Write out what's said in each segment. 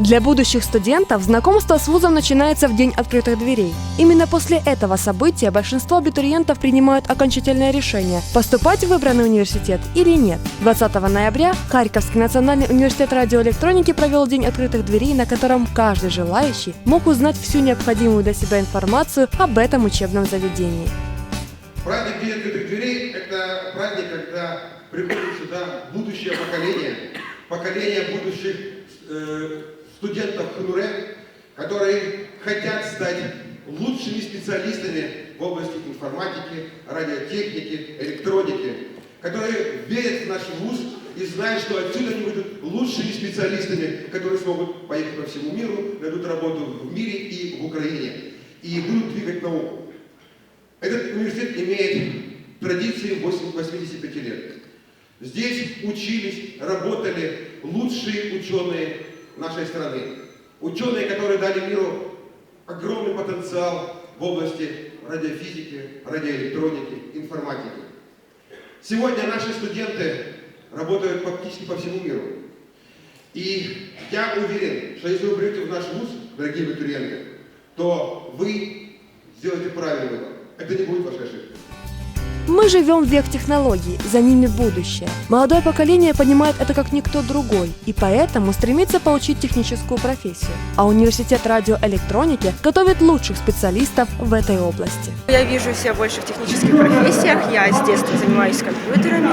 Для будущих студентов знакомство с вузом начинается в день открытых дверей. Именно после этого события большинство абитуриентов принимают окончательное решение, поступать в выбранный университет или нет. 20 ноября Харьковский национальный университет радиоэлектроники провел день открытых дверей, на котором каждый желающий мог узнать всю необходимую для себя информацию об этом учебном заведении. Праздник День открытых дверей – это праздник, когда приходит сюда будущее поколение, поколение будущих э, студентов ХНУРЭ, которые хотят стать лучшими специалистами в области информатики, радиотехники, электроники, которые верят в наш вуз и знают, что отсюда они будут лучшими специалистами, которые смогут поехать по всему миру, найдут работу в мире и в Украине, и будут двигать науку. Этот университет имеет традиции 8 85 лет. Здесь учились, работали лучшие ученые нашей страны. Ученые, которые дали миру огромный потенциал в области радиофизики, радиоэлектроники, информатики. Сегодня наши студенты работают практически по всему миру. И я уверен, что если вы придете в наш вуз, дорогие абитуриенты, то вы сделаете правильный выбор. Это не будет вашей ошибкой. Мы живем в век технологий, за ними будущее. Молодое поколение понимает это как никто другой, и поэтому стремится получить техническую профессию. А университет радиоэлектроники готовит лучших специалистов в этой области. Я вижу себя больше в технических профессиях. Я с детства занимаюсь компьютерами.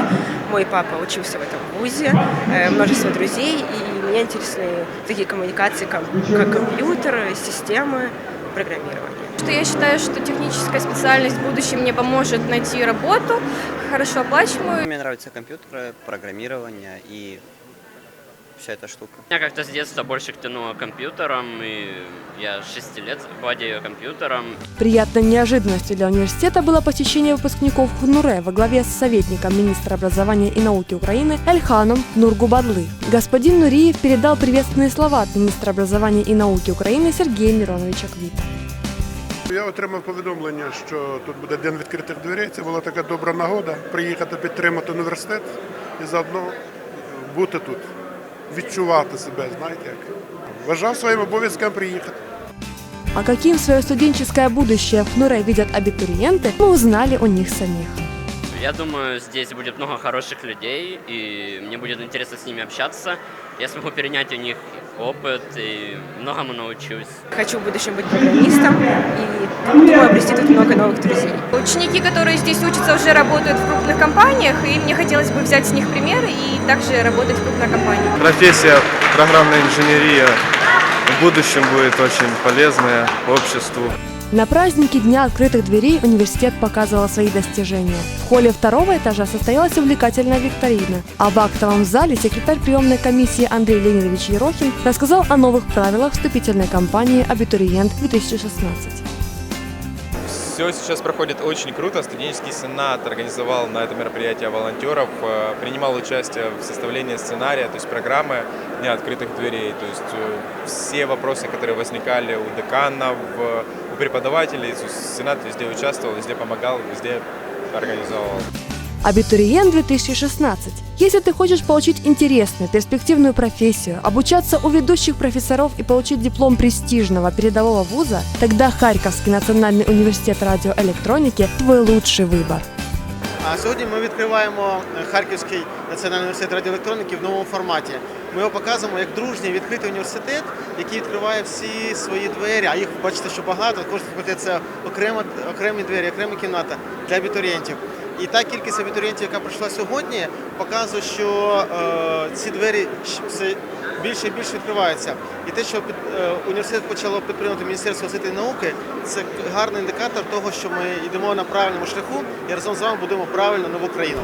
Мой папа учился в этом вузе, э, множество друзей, и меня интересны такие коммуникации, как, компьютеры, системы, программирование. Что я считаю, что техническая специальность в будущем мне поможет найти работу, хорошо оплачиваемую. Мне нравятся компьютеры, программирование и вся эта штука. Меня как-то с детства больше тянуло к компьютерам, и я с 6 лет владею компьютером. Приятной неожиданностью для университета было посещение выпускников ХНУРЭ во главе с советником министра образования и науки Украины Эльханом Нургубадлы. Господин Нуриев передал приветственные слова от министра образования и науки України Сергея Мироновича Квіта. Я отримав повідомлення, що тут буде день відкритих дверей. Це була така добра нагода приїхати підтримати університет і заодно бути тут, відчувати себе, знаєте як. Вважав своїм обов'язком приїхати. А каким свое студенческое будущее в ХНУРЭ видят абитуриенты, мы узнали у них самих. Я думаю, здесь будет много хороших людей, и мне будет интересно с ними общаться. Я смогу перенять у них опыт и многому научусь. Хочу в будущем быть программистом и думаю обрести тут много новых друзей. Ученики, которые здесь учатся, уже работают в крупных компаниях, и мне хотелось бы взять с них пример и также работать в крупной компании. Профессия программная инженерия в будущем будет очень полезная обществу. На празднике Дня открытых дверей университет показывал свои достижения. В холле второго этажа состоялась увлекательная викторина, а в актовом зале секретарь приемной комиссии Андрей Леонидович Ерохин рассказал о новых правилах вступительной кампании «Абитуриент-2016». Все сейчас проходит очень круто. Студенческий сенат организовал на это мероприятие волонтеров, э, принимал участие в составлении сценария, то есть программы Дня открытых дверей. То есть э, все вопросы, которые возникали у деканов, у преподавателей, сенат везде участвовал, везде помогал, везде организовывал. Абитуриент-2016. Если ты хочешь получить интересную, перспективную профессию, обучаться у ведущих профессоров и получить диплом престижного передового вуза, тогда Харьковский национальный университет радиоэлектроники – твой лучший выбор. А сьогодні ми відкриваємо Харківський національний університет радіоелектроніки в новому форматі. Ми його показуємо як дружній відкритий університет, який відкриває всі свої двері. А їх бачите, що багато. Кожен факультет це окрема, окремі двері, окрема кімната для абітурієнтів. І та кількість абітурієнтів, яка прийшла сьогодні, показує, що е, ці двері все більше і більше відкриваються. І те, що під, е, університет почало підтримувати Міністерство освіти і науки, це гарний індикатор того, що ми йдемо на правильному шляху і разом з вами будемо правильно нову країну.